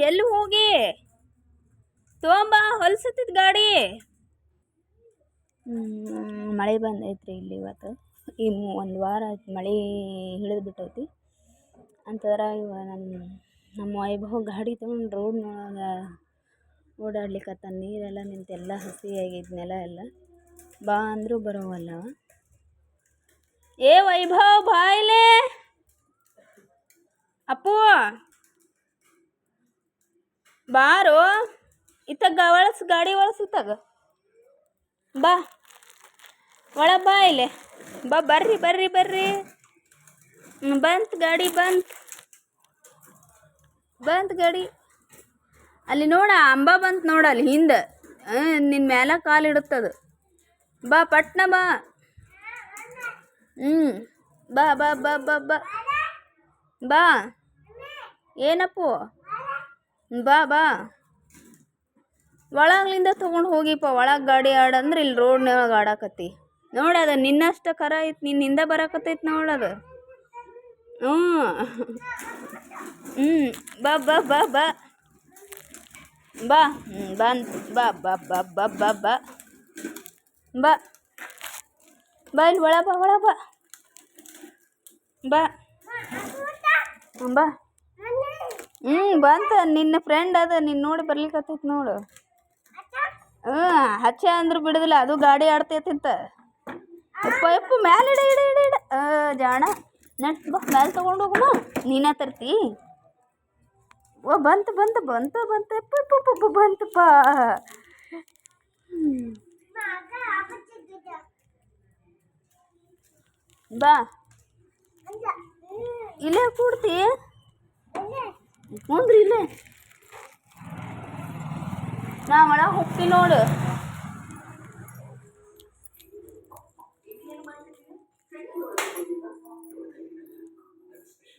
ಎಲ್ಲಿ ಹೋಗಿ? ತೊಗೊಂಬ, ಹೊಲ್ಸತ್ತಿದ್ ಗಾಡಿ. ಮಳೆ ಬಂದೈತ್ರಿ ಇಲ್ಲಿ ಇವತ್ತು. ಈ ಒಂದು ವಾರ ಆಯ್ತು ಮಳೆ ಹಿಡಿದು ಬಿಟ್ಟೈತಿ. ಅಂತಂದ್ರೆ ಇವ ನಮ್ಮ ನಮ್ಮ ವೈಭವ ಗಾಡಿ ತೊಗೊಂಡು ರೋಡ್ನೊಳಗೆ ಓಡಾಡ್ಲಿಕತ್ತಾನ. ನೀರೆಲ್ಲ ನಿಂತೆಲ್ಲ ಹಸಿ ಆಗೈತಿ ನೆಲ ಎಲ್ಲ. ಬಾ ಅಂದರೂ ಬರೋವಲ್ಲ ಏ ವೈಭವ್ ಬಾಯ್ಲೆ! ಅಪ್ಪು! ಬಾರೋ, ಇತ್ತಾಗ ಒಳಸ್, ಗಾಡಿ ಒಳಸ್ ಬಾ ಒಳ ಬಾ ಇಲ್ಲಿ. ಬಾ, ಬರ್ರಿ ಬರ್ರಿ ಬರ್ರಿ. ಬಂತು ಗಾಡಿ, ಬಂತ್. ಬಂತ್ ಗಾಡಿ. ಅಲ್ಲಿ ನೋಡ, ಅಂಬ ಬಂತ್ ನೋಡ ಅಲ್ಲಿ ಹಿಂದೆ. ನಿನ್ನ ಮ್ಯಾಲ ಕಾಲು ಇಡುತ್ತದು. ಬಾ, ಪಟ್ನ ಬಾ. ಹ್ಞೂ ಬಾ ಬಾ ಬಾ ಬಾ ಬಾ. ಬಾ. ಏನಪ್ಪು? ಬಾ ಬಾ. ಒಳಗ್ಲಿಂದ ತೊಗೊಂಡು ಹೋಗಿಪ್ಪ. ಒಳಗೆ ಗಾಡಿ ಆಡಂದ್ರೆ ಇಲ್ಲಿ ರೋಡ್ನ್ಯಾಗ ಆಡಾಕತ್ತಿ. ನೋಡದ ನಿನ್ನಷ್ಟ ಕರ ಐತಿ ನಿನ್ನಿಂದ ಬರಾಕತ್ತೈತಿ ನೋಡದು ಹ್ಞೂ. ಹ್ಞೂ. ಬಾ ಬಾ ಬಾ ಬಾ. ಬಾ. ಹ್ಞೂ, ಬಾ ಬಾ ಬಾ ಬಾ ಬಾ ಬಾ ಬಾ. ಬಾ. ಇಲ್ಲಿ ಒಳ ಬಾ ಒಳ ಬಾ. ಬಾ. ಬಾ. ಹ್ಞೂ ಬಂತ. ನಿನ್ನ ಫ್ರೆಂಡ್ ಅದ ನಿನ್ನ ನೋಡಿ ಬರ್ಲಿಕ್ಕೆ ನೋಡು. ಹ್ಞೂ ಹಚ್ಚ ಅಂದ್ರು ಬಿಡುದಿಲ್ಲ, ಅದು ಗಾಡಿ ಆಡ್ತೈತಿಂತ. ಅಪ್ಪ ಯಪ್ಪ ಮ್ಯಾಲೆ ಇಡ ಇಡ ಇಡ ಇಡ. ಜಾಣ, ನೆಟ್ ಬಾ, ಮ್ಯಾಲೆ ತೊಗೊಂಡು ನೀನ ತರ್ತಿ. ಓ, ಬಂತು ಬಂತು ಬಂತು ಬಂತು. ಪಪ್ಪ ಬಂತಪ್ಪ. ಹ್ಮ್. ಬಾ. ಇಲ್ಲೇ ಕೂಡ್ತಿ. ഇപ്പം ഉണ്ടല്ലേ നമ്മളെ